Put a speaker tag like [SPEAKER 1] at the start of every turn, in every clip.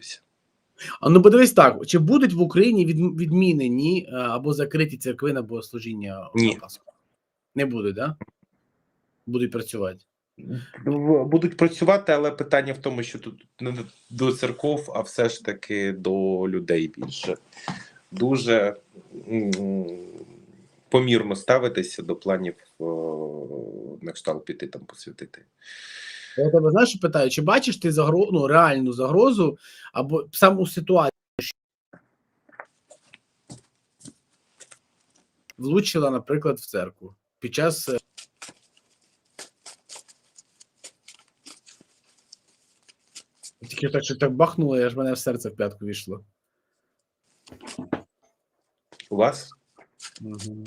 [SPEAKER 1] молитися.
[SPEAKER 2] А ну подивись так: чи будуть в Україні від, відмінені е, або закриті церкви на богослужіння
[SPEAKER 1] Ні.
[SPEAKER 2] на Пасху? Не будуть, так? Да? Будуть працювати.
[SPEAKER 1] Будуть працювати, але питання в тому, що тут не до церков, а все ж таки до людей більше. Дуже помірно ставитися до планів е, на кшталт піти там посвятити.
[SPEAKER 2] Я тебе знаєш, що питаю, чи бачиш ти загрозу, ну, реальну загрозу або саму ситуацію? що Влучила, наприклад, в церкву під час. е, Тільки так, що так бахнуло, я ж мене в серце в п'ятку війшло.
[SPEAKER 1] У вас?
[SPEAKER 2] Угу.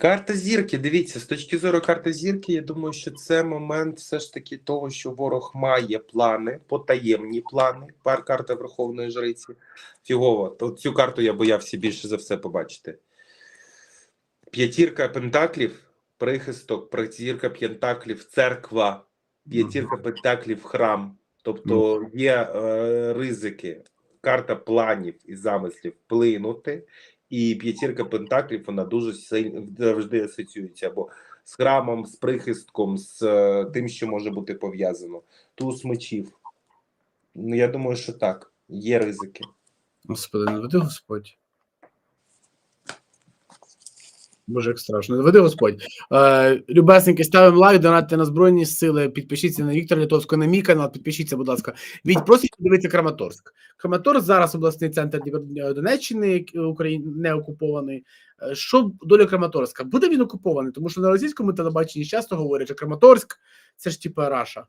[SPEAKER 1] Карта зірки, дивіться, з точки зору карти зірки, я думаю, що це момент все ж таки того, що ворог має плани, потаємні плани. Пар карта Верховної Жриці. Фігово. Цю карту я боявся більше за все побачити. П'ятірка пентаклів, прихисток, п'ятірка пентаклів, церква, п'ятірка пентаклів, храм. Тобто є е, ризики, карта планів і замислів вплинути. І п'ятірка пентаклів вона дуже сильно завжди асоціюється або з храмом, з прихистком, з е, тим, що може бути пов'язано. Туз мечів. Ну, я думаю, що так, є ризики.
[SPEAKER 2] Господи, не веди Господь. Боже, як страшно. Веди Господь. Е, любесеньки, ставимо лайк, донатьте на Збройні Сили, підпишіться на Віктора Литовського, на мій канал, підпишіться, будь ласка. Від просить подивитися Краматорськ. Краматорськ зараз обласний центр Донеччини, України не окупований. Е, Що доля Краматорська? Буде він окупований? Тому що на російському телебаченні часто говорять, що Краматорськ це ж типа Раша.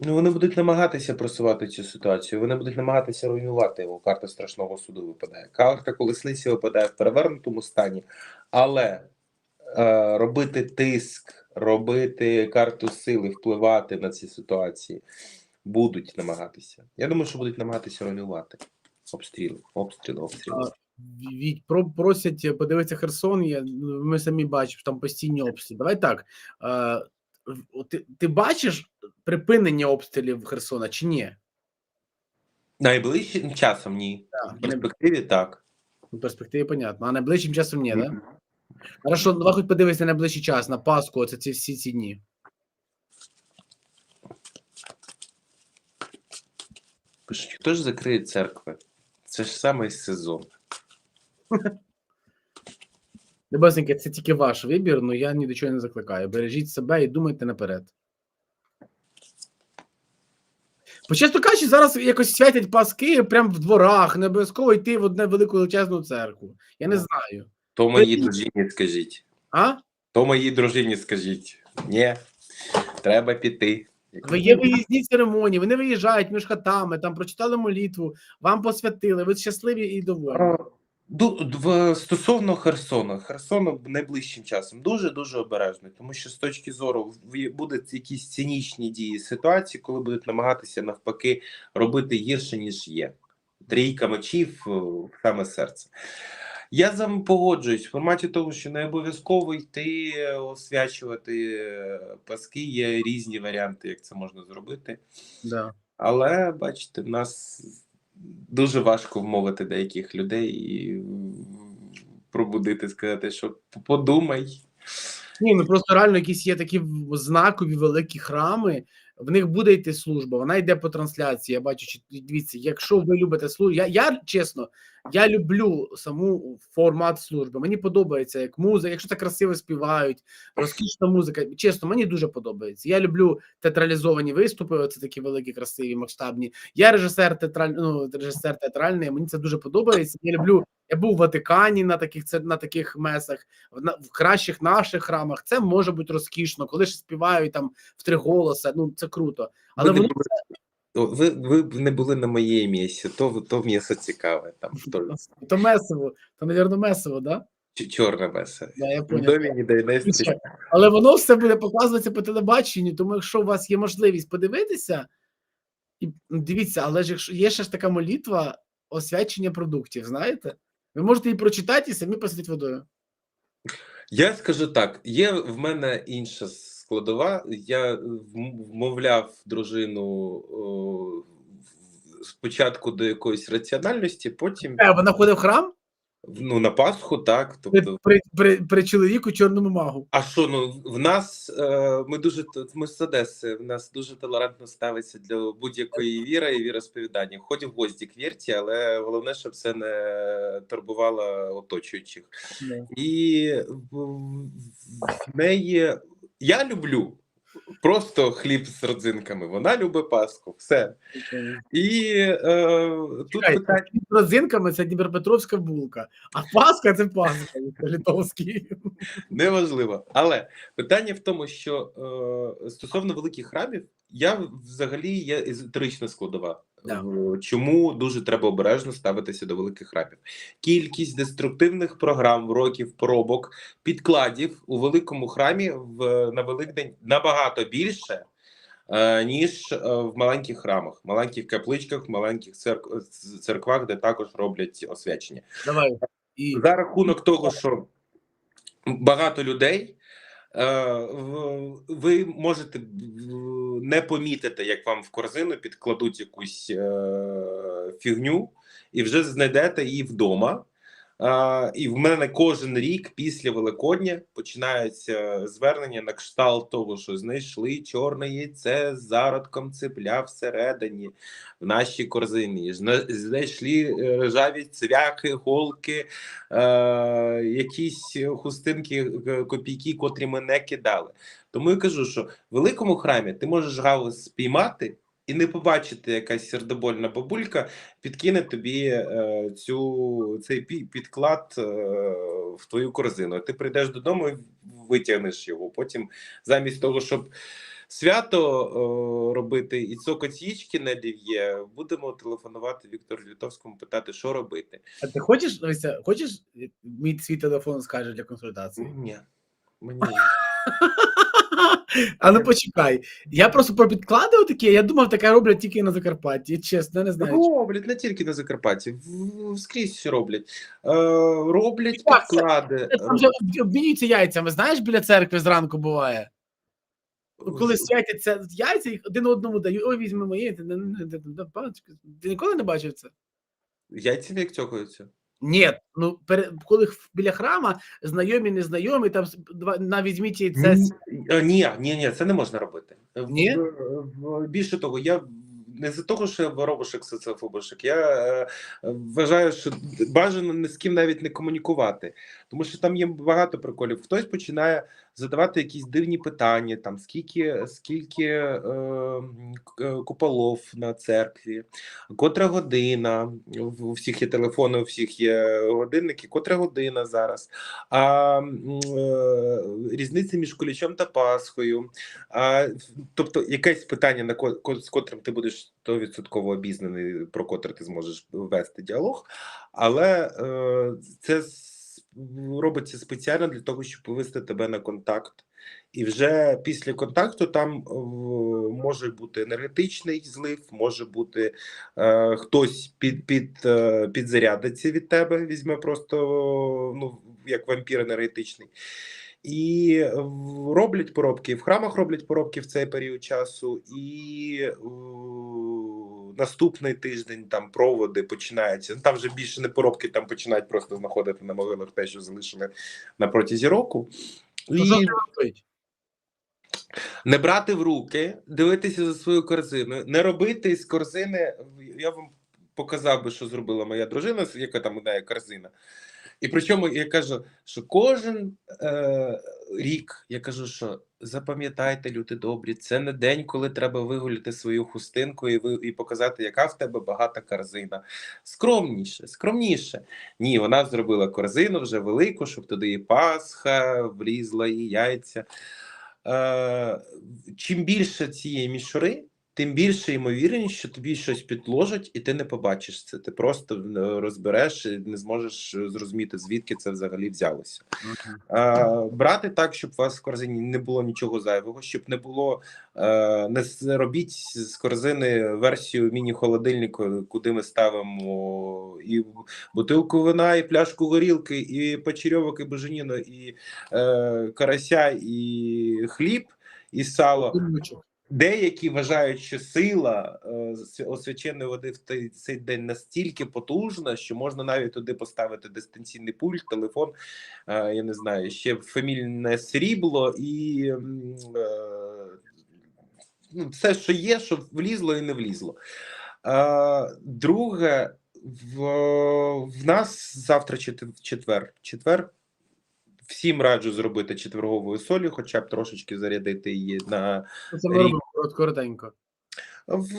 [SPEAKER 1] Ну, вони будуть намагатися просувати цю ситуацію. Вони будуть намагатися руйнувати його. Карта страшного суду випадає. Карта колесниці випадає в перевернутому стані, але е, робити тиск, робити карту сили, впливати на ці ситуації будуть намагатися. Я думаю, що будуть намагатися руйнувати. Обстріли, обстріли, обстріли.
[SPEAKER 2] Просять подивитися Херсон. Я, ми самі бачимо, там постійні обстріли. Давай так. Е, ти, ти бачиш припинення обстрілів Херсона чи ні?
[SPEAKER 1] Найближчим часом ні.
[SPEAKER 2] Так,
[SPEAKER 1] В перспективі так.
[SPEAKER 2] У перспективі понятно. А найближчим часом ні, так? Да? Хорошо, давай хоч подивися на найближчий час, на Пасху, оце ці всі ці дні.
[SPEAKER 1] Хто ж закриє церкви? Це ж саме сезон.
[SPEAKER 2] Небесненьке, це тільки ваш вибір, але я ні до чого не закликаю. Бережіть себе і думайте наперед. Бо, чесно кажучи, зараз якось святять паски прямо в дворах, не обов'язково йти в одне велику величезну церкву. Я не знаю.
[SPEAKER 1] То моїй дружині скажіть.
[SPEAKER 2] А?
[SPEAKER 1] То моїй дружині скажіть. Ні, треба піти.
[SPEAKER 2] Ви є виїзні церемонії, вони виїжджають між хатами, там прочитали молитву, вам посвятили, ви щасливі і довольні.
[SPEAKER 1] Стосовно Херсона, Херсону найближчим часом дуже дуже обережно, тому що з точки зору будуть якісь цинічні дії ситуації, коли будуть намагатися навпаки робити гірше ніж є. Трійка мечів е, саме серце. Я з вами погоджуюсь в форматі того, що не обов'язково йти е, освячувати е, паски. Є різні варіанти, як це можна зробити.
[SPEAKER 2] Да.
[SPEAKER 1] Але бачите, в нас дуже важко вмовити деяких людей і пробудити, сказати, що подумай.
[SPEAKER 2] Ні, ну просто реально якісь є такі знакові великі храми. В них буде йти служба, вона йде по трансляції. Я бачу, чи дивіться, якщо ви любите службу, я, я чесно, я люблю саму формат служби. Мені подобається як музика, якщо це красиво співають, розкішна музика. Чесно, мені дуже подобається. Я люблю театралізовані виступи. Оце такі великі, красиві, масштабні. Я режисер театраль... ну, режисер театральний. Мені це дуже подобається. Я люблю. Я був в Ватикані на таких це на таких месах, в, на, в кращих наших храмах. Це може бути розкішно, коли ж співають там в три голоси. Ну це круто. Але воно
[SPEAKER 1] були, ви, ви б не були на моєму місці, то, то м'ясо цікаве. Там, то,
[SPEAKER 2] то месиво, то, навірно, месиво, да?
[SPEAKER 1] чорне месо.
[SPEAKER 2] Да, я поняв.
[SPEAKER 1] домі ніде не
[SPEAKER 2] Але воно все буде показуватися по телебаченню, тому якщо у вас є можливість подивитися, і ну, дивіться, але ж якщо є ще ж така молитва освячення продуктів, знаєте? Ви можете її прочитати і самі посидіть водою.
[SPEAKER 1] Я скажу так: є в мене інша, складова. Я вмовляв дружину о, спочатку до якоїсь раціональності, потім
[SPEAKER 2] Е, Вона ходить в храм
[SPEAKER 1] ну, на Пасху, так. Тобто,
[SPEAKER 2] при, при, при чоловіку чорному магу.
[SPEAKER 1] а що ну в нас е, ми дуже ми з Одеси, в нас дуже толерантно ставиться до будь-якої віри і віросповідання. Хоч в гості к вірті, але головне, щоб це не турбувало оточуючих. І в, в неї я люблю просто хліб з родзинками. Вона любить Пасху. Все. І е, тут
[SPEAKER 2] Чекай,
[SPEAKER 1] питання.
[SPEAKER 2] з родзинками це Дніпропетровська булка, а Пасха це Пасха литовський.
[SPEAKER 1] Неважливо. Але питання в тому, що е, стосовно великих храмів, я взагалі є езотерична складова.
[SPEAKER 2] Да.
[SPEAKER 1] Е, Чому дуже треба обережно ставитися до великих храмів? Кількість деструктивних програм, років, пробок, підкладів у великому храмі в на Великдень набагато більше. е, Ніж е, в маленьких храмах, маленьких капличках, маленьких церк- церквах, де також роблять освячення.
[SPEAKER 2] Давай. І
[SPEAKER 1] За рахунок того, що багато людей, ви можете не помітити, як вам в корзину підкладуть якусь е, фігню, і вже знайдете її вдома. І в мене кожен рік після Великодня починаються звернення на кшталт того, що знайшли чорне яйце з зародком цепля всередині в нашій корзині. Знайшли е, ржаві цвяхи, голки, е, якісь хустинки, е, копійки, котрі ми не кидали. Тому я кажу, що в великому храмі ти можеш галус спіймати. І не побачити якась сердобольна бабулька підкине тобі е, цю цей підклад е, в твою корзину. Ти прийдеш додому і витягнеш його. Потім, замість того, щоб свято е, робити і цокать яєчки на лів'є, будемо телефонувати Віктору Лютовському, питати, що робити.
[SPEAKER 2] а ти хочеш, Леся, хочеш мій свій телефон скаже для консультації?
[SPEAKER 1] Ні, мені
[SPEAKER 2] А ну почекай. Я просто про підклади такі, я думав, таке роблять тільки на Закарпатті. Чесно, не знаю.
[SPEAKER 1] роблять не тільки на Закарпатті, скрізь все роблять. Е, роблять підклади.
[SPEAKER 2] Там вже обмінюються яйцями. Знаєш, біля церкви зранку буває. Коли святяться яйця, їх один одному дають. Ой, візьми моє. Ти ніколи не бачив це?
[SPEAKER 1] Яйцями як цьокаються.
[SPEAKER 2] Ні, ну пере, коли біля храма знайомі, незнайомі, там с- два на візьміть це.
[SPEAKER 1] Ні, е, ні, ні, ні, це не можна робити.
[SPEAKER 2] Ні?
[SPEAKER 1] в- в- більше того, я не за того, що я воробушек, соціофобушек. Я е, вважаю, що бажано ні з ким навіть не комунікувати, тому що там є багато приколів. Хтось починає задавати якісь дивні питання, там скільки, скільки е, е, куполов на церкві, котра година. У всіх є телефони, у всіх є годинники, котра година зараз. А е, різниця між кулічом та Пасхою. А, тобто, якесь питання, на ко, з котрим ти будеш 100% обізнаний, про котре ти зможеш вести діалог, але е, це робиться спеціально для того, щоб вивести тебе на контакт. І вже після контакту там е, може бути енергетичний злив, може бути е, хтось під, під, е, підзарядиться від тебе, візьме просто ну, як вампір енергетичний. І роблять поробки, в храмах роблять поробки в цей період часу, і е, наступний тиждень там проводи починаються. Ну, Там вже більше не поробки, там починають просто знаходити на могилах те, що залишили на протязі року. І не брати в руки, дивитися за свою корзину, не робити з корзини. Я вам показав би, що зробила моя дружина, яка там у неї корзина. І причому я кажу, що кожен е, рік я кажу, що запам'ятайте, люди добрі, це не день, коли треба вигуляти свою хустинку і ви і показати, яка в тебе багата корзина. Скромніше, скромніше. Ні, вона зробила корзину вже велику, щоб туди і Пасха влізла, і яйця. Е, чим більше цієї мішури, тим більше ймовірність, що тобі щось підложать, і ти не побачиш це. Ти просто розбереш і не зможеш е, зрозуміти, звідки це взагалі взялося. Е, брати так, щоб у вас в корзині не було нічого зайвого, щоб не було е, не робіть з корзини версію міні-холодильнику, куди ми ставимо і бутилку вина, і пляшку горілки, і печерьовок, і буженіну, і е, карася, і хліб. і сало. Деякі вважають, що сила е, освяченої води в цей день настільки потужна, що можна навіть туди поставити дистанційний пульт, телефон, е, я не знаю, ще фамільне срібло і е, ну, все, що є, що влізло і не влізло. Друге, в, в нас завтра четвер, четвер. Всім раджу зробити четверговою солі, хоча б трошечки зарядити її на
[SPEAKER 2] Це ми
[SPEAKER 1] Рік.
[SPEAKER 2] робимо коротенько.
[SPEAKER 1] в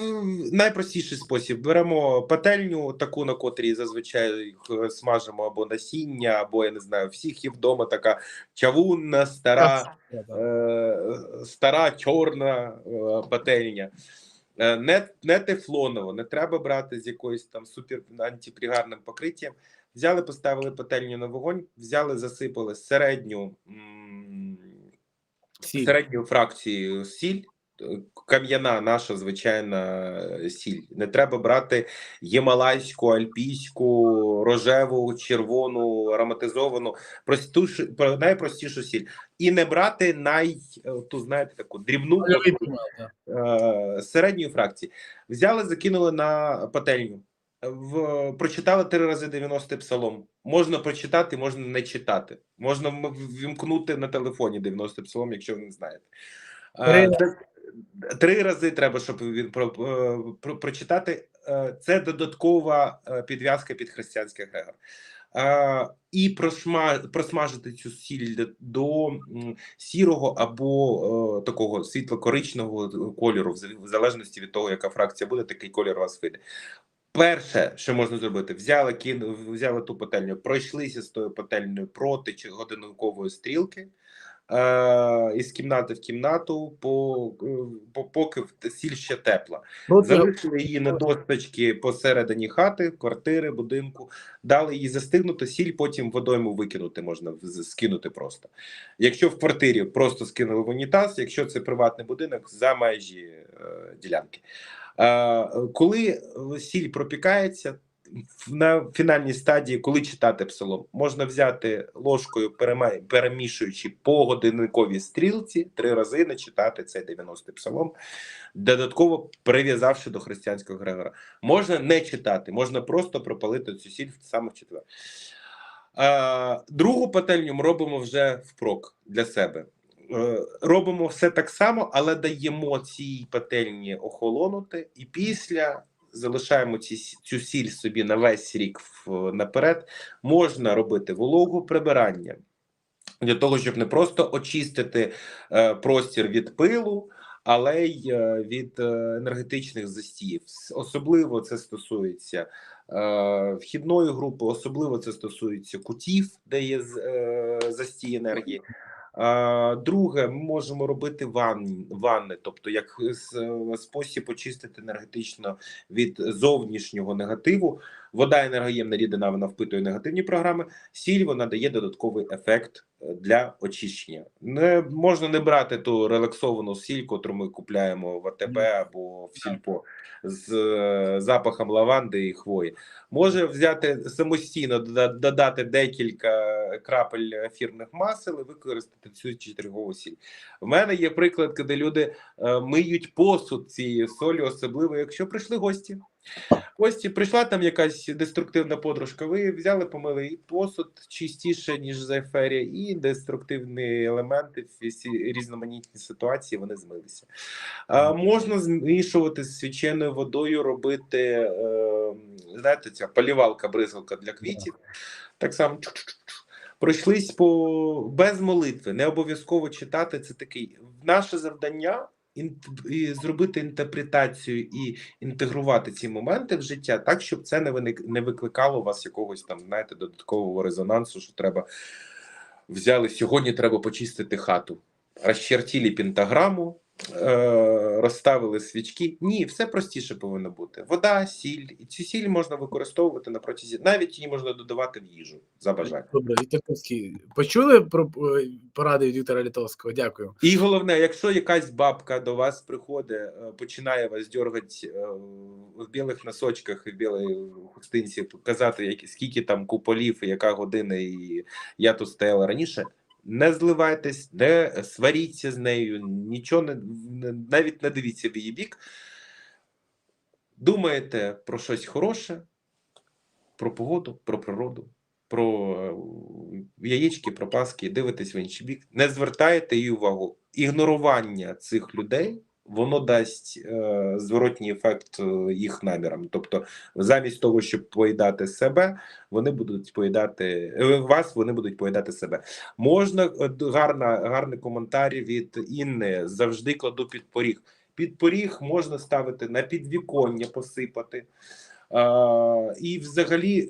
[SPEAKER 1] найпростіший спосіб беремо пательню, таку на котрій зазвичай е, смажимо або насіння, або я не знаю, всіх є вдома така чавунна, стара, е, стара чорна е, пательня. Е, Не, не тефлоново, не треба брати з якоюсь там супер антипригарним покриттям. Взяли, поставили пательню на вогонь, взяли, засипали середню
[SPEAKER 2] Сіль.
[SPEAKER 1] середню фракцію сіль. Кам'яна наша звичайна е, сіль. Не треба брати ємалайську, альпійську, рожеву, червону, ароматизовану, простішу, про- найпростішу сіль. І не брати най, е, ту, знаєте, таку дрібну е, середньої фракції. Взяли, закинули на пательню. В, прочитали три рази 90 псалом. Можна прочитати, можна не читати. Можна вімкнути на телефоні 90 псалом, якщо ви не знаєте. Е,
[SPEAKER 2] Три
[SPEAKER 1] Три рази треба, щоб він про, е, про, прочитати. Е, Це додаткова підв'язка під християнський егрегор. Е, І просма, просмажити цю сіль до- сірого або такого світло-коричневого кольору, в в залежності від того, яка фракція буде, такий колір у вас вийде. Перше, що можна зробити, взяли кін, взяли ту пательню, пройшлися з тою пательнею проти чи годинникової стрілки. Е, із кімнати в кімнату, по, е, по поки в- сіль ще тепла.
[SPEAKER 2] Проти
[SPEAKER 1] Залишили її на досточки посередині хати, квартири, будинку, дали їй застигнути, сіль потім водойму викинути можна скинути просто. Якщо в квартирі просто скинули в унітаз, якщо це приватний будинок за межі е, ділянки. Коли сіль пропікається, на фінальній стадії, коли читати псалом, можна взяти ложкою, перемішуючи по годинниковій стрілці, три рази начитати цей 90-й псалом, додатково прив'язавши до християнського Грегора. Можна не читати, можна просто пропалити цю сіль саме в четвер. Другу пательню ми робимо вже впрок для себе. Е, Робимо все так само, але даємо цій пательні охолонути, і після залишаємо ці, цю сіль собі на весь рік наперед. Можна робити вологу прибирання для того, щоб не просто очистити е, простір від пилу, але й е, від е, енергетичних застіїв. Особливо це стосується е, вхідної групи, особливо це стосується кутів, де є е, застій енергії. Друге, ми можемо робити ванни, ванни, тобто як спосіб очистити енергетично від зовнішнього негативу. Вода енергоємна рідина, вона впитує негативні програми. Сіль вона дає додатковий ефект е, для очищення. Не можна не брати ту релаксовану сіль, котру ми купляємо в АТБ або в сільпо з е, запахом лаванди і хвої. Може взяти самостійно додати декілька крапель ефірних масел і використати цю чергову сіль. В мене є приклад, коли люди е, миють посуд цією солі, особливо якщо прийшли гості. Гості прийшла там якась деструктивна подружка. Ви взяли, помили і посуд чистіше, ніж за ефері, і деструктивні елементи, всі різноманітні ситуації вони змилися. А, можна змішувати з свяченою водою, робити, е, знаєте, ця полівалка, бризгалка для квітів. Так само пройшлись по без молитви, не обов'язково читати. Це такий наше завдання. І зробити інтерпретацію і інтегрувати ці моменти в життя так, щоб це не виник не викликало у вас якогось там, знаєте, додаткового резонансу, що треба взяли сьогодні. Треба почистити хату, розчертілі пентаграму, розставили свічки. Ні, все простіше повинно бути. Вода, сіль, і цю сіль можна використовувати на протязі, навіть її можна додавати в їжу за бажанням.
[SPEAKER 2] Добре, Літаковський. Почули про е, поради від Віктора Літовського? Дякую.
[SPEAKER 1] І головне, якщо якась бабка до вас приходить, е, починає вас дергати е, в білих носочках і в білій хустинці, казати, скільки там куполів, яка година, і я тут стояла раніше. Не зливайтесь, не сваріться з нею, нічого не навіть не дивіться в її бік. Думаєте про щось хороше, про погоду, про природу, про е, яєчки, про паски, дивитесь в інший бік, не звертайте її увагу. Ігнорування цих людей воно дасть е, зворотній ефект е, їх намірам. Тобто, замість того, щоб поїдати себе, вони будуть поїдати е, вас, вони будуть поїдати себе. Можна е, гарна, гарний коментар від Інни. Завжди кладу під поріг. Під поріг можна ставити на підвіконня, посипати. А, і взагалі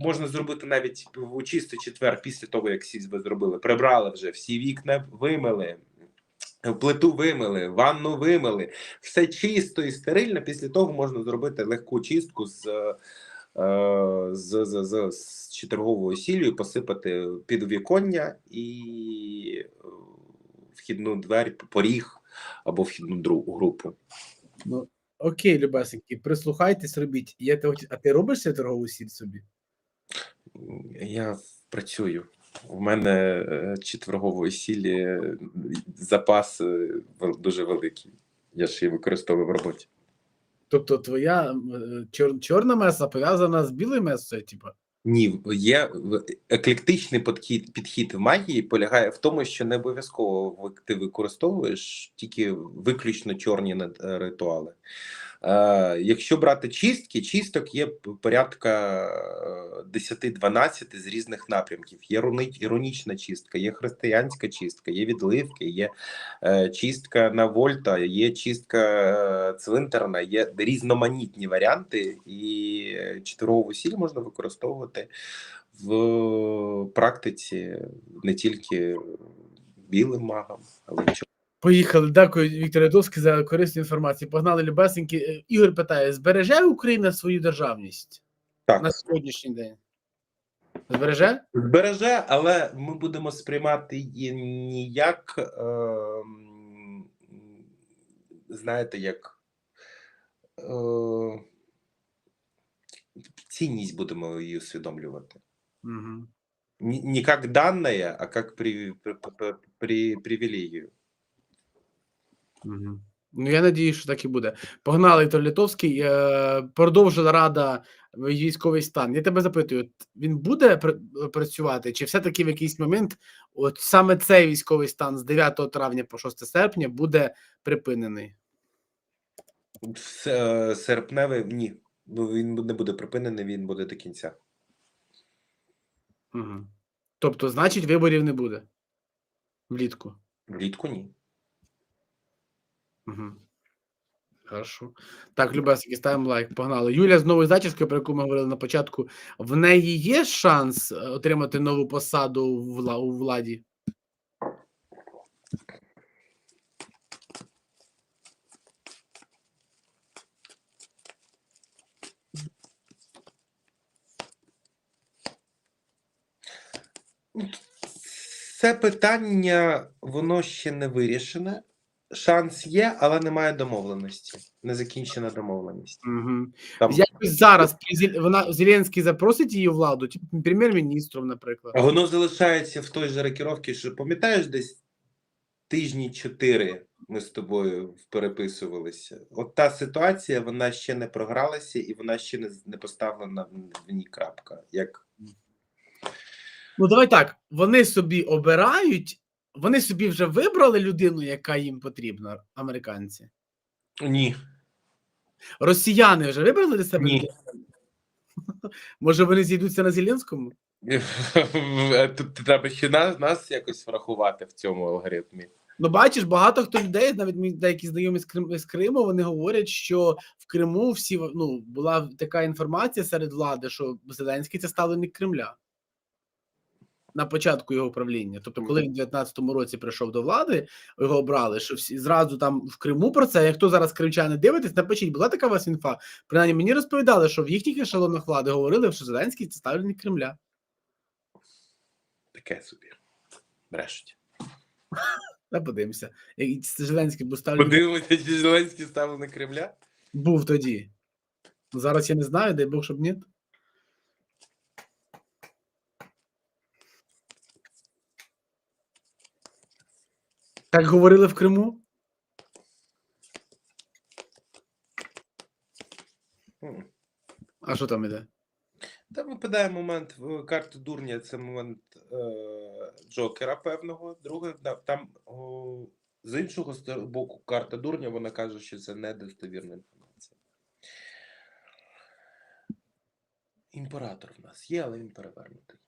[SPEAKER 1] можна зробити навіть у чистий четвер, після того, як ви зробили, прибрали вже всі вікна, вимили, плиту вимили, ванну вимили, все чисто і стерильно. Після того можна зробити легку чистку з, е, з, з, з, з четверговою сіллю, посипати під віконня і е, вхідну двері, поріг або вхідну дру- групу.
[SPEAKER 2] Ну, окей, любесенькі, прислухайтесь, робіть. Я А ти робиш торгову сіль собі?
[SPEAKER 1] Я працюю. У мене е, четвергової сілі е, запас е, дуже великий. Я ж її використовую в роботі.
[SPEAKER 2] Тобто твоя чор, чорна меса пов'язана з білою месою, типу?
[SPEAKER 1] Ні, є еклектичний підхід, підхід в магії полягає в тому, що не обов'язково ти використовуєш тільки виключно чорні ритуали. Е, якщо брати чистки, чисток є порядка е, 10-12 з різних напрямків. Є іронічна чистка, є християнська чистка, є відливки, є е, чистка на вольта, є чистка е, цвинтарна, є різноманітні варіанти, і е, чотирову сіль можна використовувати в практиці не тільки білим магам, але й.
[SPEAKER 2] Поїхали. Дякую, Віктор Ядовський, за корисну інформацію. Погнали, любесенькі. Е, Ігор питає: збереже Україна свою державність
[SPEAKER 1] Так.
[SPEAKER 2] на сьогоднішній день? Збереже?
[SPEAKER 1] Збереже, але ми будемо сприймати її не як, ем, знаєте, як е, цінність будемо її усвідомлювати.
[SPEAKER 2] Угу.
[SPEAKER 1] Не, как данное, а как при, при, при, при привілегію.
[SPEAKER 2] Угу. Ну, я надію, що так і буде. Погнали, Віктор Литовський. Е, продовжила рада військовий стан. Я тебе запитую: він буде пр- працювати, чи все-таки в якийсь момент, от саме цей військовий стан з 9 травня по 6 серпня буде припинений?
[SPEAKER 1] С- е, Серпневий ні. Ну, він не буде припинений, він буде до кінця.
[SPEAKER 2] Угу. Тобто, значить, виборів не буде влітку.
[SPEAKER 1] Влітку ні.
[SPEAKER 2] Угу. Хорошо. Так, Любесики, ставимо лайк. Погнали. Юля з новою зачіскою, про яку ми говорили на початку. В неї є шанс е, отримати нову посаду у владі?
[SPEAKER 1] Це питання, воно ще не вирішене. Шанс є, але немає домовленості. Не закінчена домовленість.
[SPEAKER 2] Угу.
[SPEAKER 1] Там
[SPEAKER 2] Якось зараз вона Зеленський запросить її владу, типу прем'єр-міністром, наприклад.
[SPEAKER 1] воно залишається в той же рокіровці, що пам'ятаєш, десь тижні чотири ми з тобою переписувалися. От та ситуація, вона ще не програлася і вона ще не, не поставлена в ній крапка. Як
[SPEAKER 2] Ну давай так. Вони собі обирають, вони собі вже вибрали людину, яка їм потрібна, американці.
[SPEAKER 1] ні.
[SPEAKER 2] Росіяни вже вибрали для себе?
[SPEAKER 1] Ні.
[SPEAKER 2] Може, вони зійдуться на Зеленському?
[SPEAKER 1] Тут треба ще нас, нас якось врахувати в цьому алгоритмі.
[SPEAKER 2] Ну, бачиш, багато хто людей, навіть мій деякі знайомі з Крим з Криму, вони говорять, що в Криму всі ну була така інформація серед влади, що Зеленський це ставленик Кремля на початку його правління. Тобто, коли він в 19-му році прийшов до влади, його обрали, що всі зразу там в Криму про це. Як хто зараз кримчани дивитесь, напишіть, була така у вас інфа. Принаймні мені розповідали, що в їхніх ешелонах влади говорили, що Зеленський це ставленик Кремля.
[SPEAKER 1] Таке собі. Брешуть.
[SPEAKER 2] Та подивимося. Зеленський був ставленик
[SPEAKER 1] Подивимося, чи Зеленський став на Кремля.
[SPEAKER 2] Був тоді. Зараз я не знаю, дай Бог, щоб ні. Так говорили в Криму? А що там іде?
[SPEAKER 1] Там випадає момент в карти дурня, це момент е, Джокера певного. Друге, там о, з іншого боку, карта дурня, вона каже, що це недостовірна інформація. Імператор в нас є, але він перевернутий.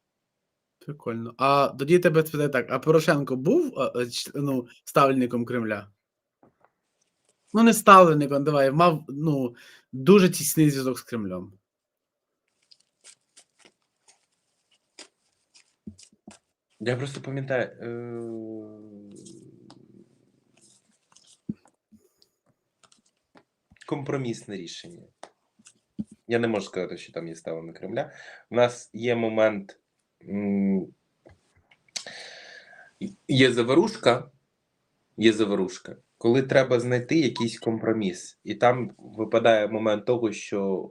[SPEAKER 2] Прикольно. А тоді тебе спитаю так: а Порошенко був а, а, ну, ставленником Кремля? Ну, не ставленником, давай, мав ну, дуже тісний зв'язок з Кремлем.
[SPEAKER 1] Я просто пам'ятаю. Е... Компромісне рішення. Я не можу сказати, що там є ставлення Кремля. У нас є момент. Є заворушка, є заворушка, коли треба знайти якийсь компроміс. І там випадає момент того, що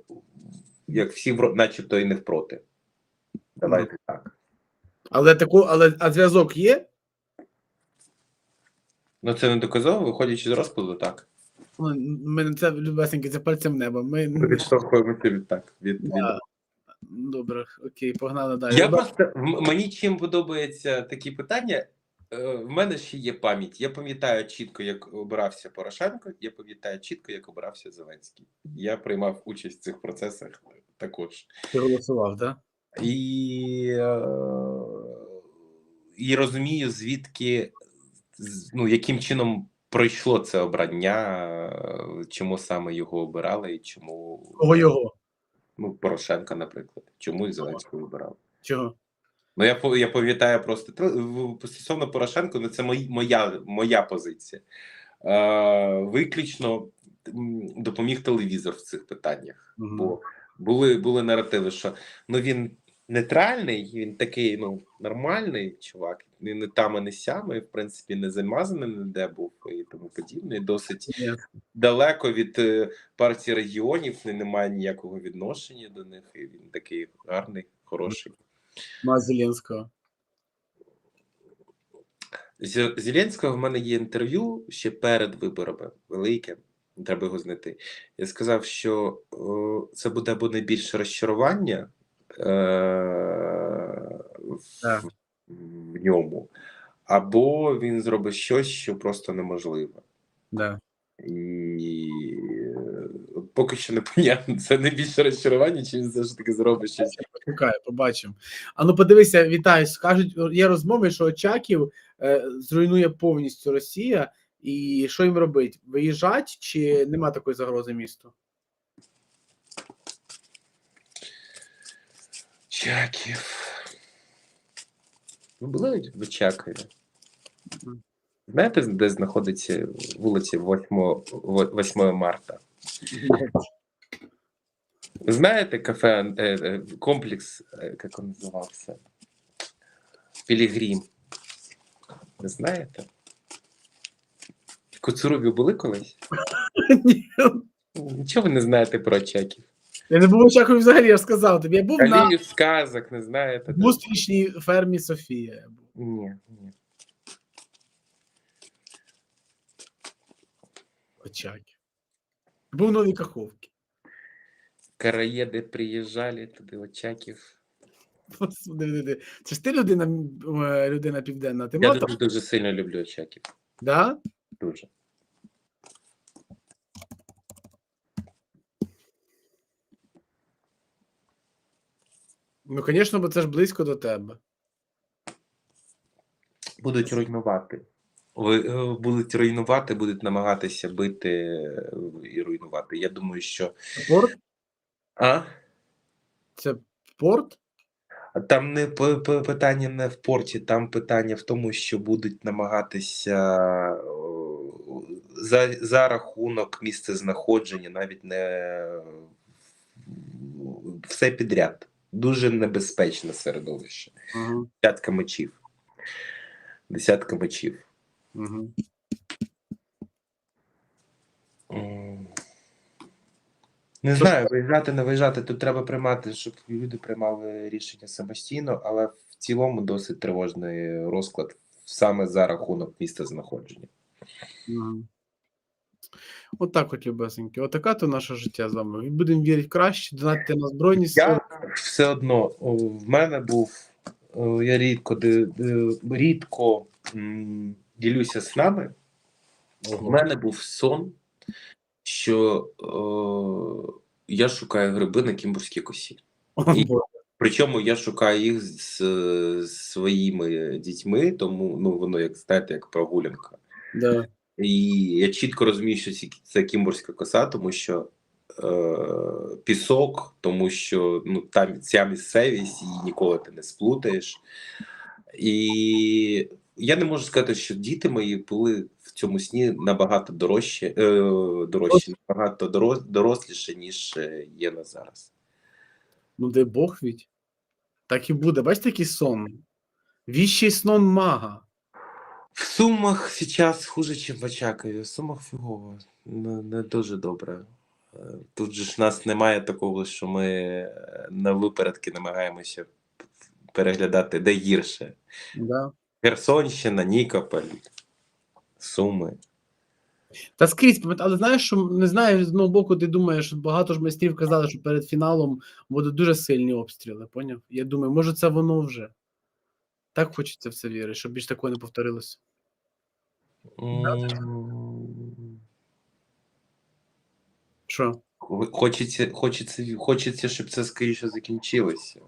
[SPEAKER 1] як всі начебто і не впроти. Давайте так.
[SPEAKER 2] Але таку, але а зв'язок є?
[SPEAKER 1] Ну це не доказово, виходячи з розкладу, так.
[SPEAKER 2] Ну, Ми це любесеньки, це пальцем. Ми
[SPEAKER 1] Ми відштовхуємося від так. Від, від...
[SPEAKER 2] Добре, окей, погнали далі.
[SPEAKER 1] Я просто мені чим подобаються такі питання. е, В мене ще є пам'ять. Я пам'ятаю чітко, як обирався Порошенко. Я пам'ятаю чітко, як обирався Зеленський. Я приймав участь в цих процесах також.
[SPEAKER 2] Ти голосував, так?
[SPEAKER 1] І, е, і розумію, звідки ну, яким чином пройшло це обрання, чому саме його обирали, і чому
[SPEAKER 2] Кого його?
[SPEAKER 1] Ну, Порошенка, наприклад, чому і Зеленського вибирав?
[SPEAKER 2] Чого?
[SPEAKER 1] Ну, я я пам'ятаю просто стосовно Порошенко, ну це моя, моя позиція. Е, виключно допоміг телевізор в цих питаннях.
[SPEAKER 2] Угу.
[SPEAKER 1] Бо були, були наративи, що ну він нейтральний, він такий ну нормальний чувак, він не там, і не сям, і в принципі не замазаний ніде був і тому подібне. Досить
[SPEAKER 2] Ні.
[SPEAKER 1] далеко від е, партії регіонів, не немає ніякого відношення до них. І він такий гарний, хороший.
[SPEAKER 2] Ма Зеленського.
[SPEAKER 1] З Зеленського в мене є інтерв'ю ще перед виборами, велике. Треба його знайти. Я сказав, що о, це буде або найбільше розчарування в, в ньому, або він зробить щось, що просто неможливе.
[SPEAKER 2] Да.
[SPEAKER 1] І е, поки що не понятно, це найбільше розчарування, чи він все ж таки зробить щось.
[SPEAKER 2] Почекай, побачимо. А ну подивися, вітаю. Скажуть, є розмови, що Очаків е, зруйнує повністю Росія, і що їм робить? Виїжджать чи нема такої загрози місту?
[SPEAKER 1] Чаків. Ви були в Очакові?
[SPEAKER 2] Мгм.
[SPEAKER 1] Знаєте, де знаходиться вулиця 8, 8 марта? Знаєте кафе, е, е, комплекс, е, як він називався? Пілігрім. Ви знаєте? В Коцурубі були колись?
[SPEAKER 2] Ні,
[SPEAKER 1] Нічого ви не знаєте про Очаків.
[SPEAKER 2] Я не був в Очакові взагалі, я ж сказав тобі. Я був на
[SPEAKER 1] сказок не знаєте?
[SPEAKER 2] зустрічній фермі Софія. Я був.
[SPEAKER 1] Ні, ні.
[SPEAKER 2] Очаків. Був в Новій Каховці.
[SPEAKER 1] Караєди приїжджали туди, Очаків.
[SPEAKER 2] Господи, диви, диви. Це ж ти людина, м, е, людина південна. Ти
[SPEAKER 1] Я
[SPEAKER 2] мав
[SPEAKER 1] дуже, дуже сильно люблю Очаків.
[SPEAKER 2] Да?
[SPEAKER 1] Дуже.
[SPEAKER 2] Ну, звісно, бо це ж близько до тебе.
[SPEAKER 1] Будуть руйнувати. Ви, е, будуть руйнувати, будуть намагатися бити е, і руйнувати. Я думаю, що.
[SPEAKER 2] Порт?
[SPEAKER 1] А?
[SPEAKER 2] Це порт?
[SPEAKER 1] Там не питання не в порті, там питання в тому, що будуть намагатися за, за рахунок місцезнаходження, навіть не все підряд. Дуже небезпечне середовище.
[SPEAKER 2] Угу.
[SPEAKER 1] Десятка мечів. Десятка мечів.
[SPEAKER 2] Угу.
[SPEAKER 1] Не знаю, виїжджати, не виїжджати. Тут треба приймати, щоб люди приймали рішення самостійно, але в цілому досить тривожний розклад саме за рахунок міста знаходження.
[SPEAKER 2] Мгм. От так от, любесеньки. Отака то наше життя з вами. І будемо вірити краще, донатити на збройні сили.
[SPEAKER 1] Я все одно в мене був. Я рідко ди- рідко м, ділюся снами. В мене був сон, що о, я шукаю гриби на Кімбурській косі. І- Причому я шукаю їх з, з своїми дітьми, тому ну воно як знаєте, як прогулянка.
[SPEAKER 2] Да.
[SPEAKER 1] І я чітко розумію, що це кімбурська коса, тому що е, пісок, тому що ну там ця місцевість її ніколи ти не сплутаєш. І я не можу сказати, що діти мої були в цьому сні набагато дорожчі, е, дорожчі, набагато дорос, доросліші, ніж е, є на зараз.
[SPEAKER 2] Ну, де Бог відь. Так і буде. Бачите, який сон? Віщий снон мага.
[SPEAKER 1] В Сумах зараз хуже, ніж в Очакові. В Сумах фігово. Не, не дуже добре. Е, Тут же ж нас немає такого, що ми е, на випередки намагаємося переглядати, де гірше.
[SPEAKER 2] Да.
[SPEAKER 1] Херсонщина, Нікополь, Суми.
[SPEAKER 2] Та скрізь, але знаєш, що не знаю, з одного боку, ти думаєш, багато ж майстрів казали, що перед фіналом будуть дуже сильні обстріли. Поняв? Я думаю, може, це воно вже. Так хочеться в це вірити, щоб більш такого не повторилося.
[SPEAKER 1] М,
[SPEAKER 2] Що?
[SPEAKER 1] Хочеться, хочеться, хочеться, щоб це скоріше закінчилося.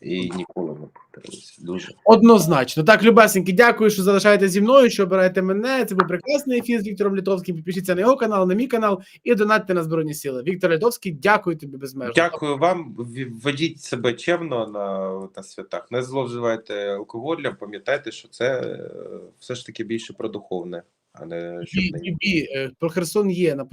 [SPEAKER 1] І ніколи не повторилося. Дуже.
[SPEAKER 2] Однозначно. Так, любесеньки, дякую, що залишаєтесь зі мною, що обираєте мене. Це був прекрасний ефір з Віктором Літовським. Підпишіться на його канал, на мій канал і донатьте на Збройні Сили. Віктор Літовський, дякую тобі безмежно.
[SPEAKER 1] Дякую вам. Ведіть себе чемно на, на святах. Не зловживайте алкоголем. Пам'ятайте, що це е, все ж таки більше про духовне, а не щоб
[SPEAKER 2] Бі,
[SPEAKER 1] не
[SPEAKER 2] бі, бі, е, про Херсон є на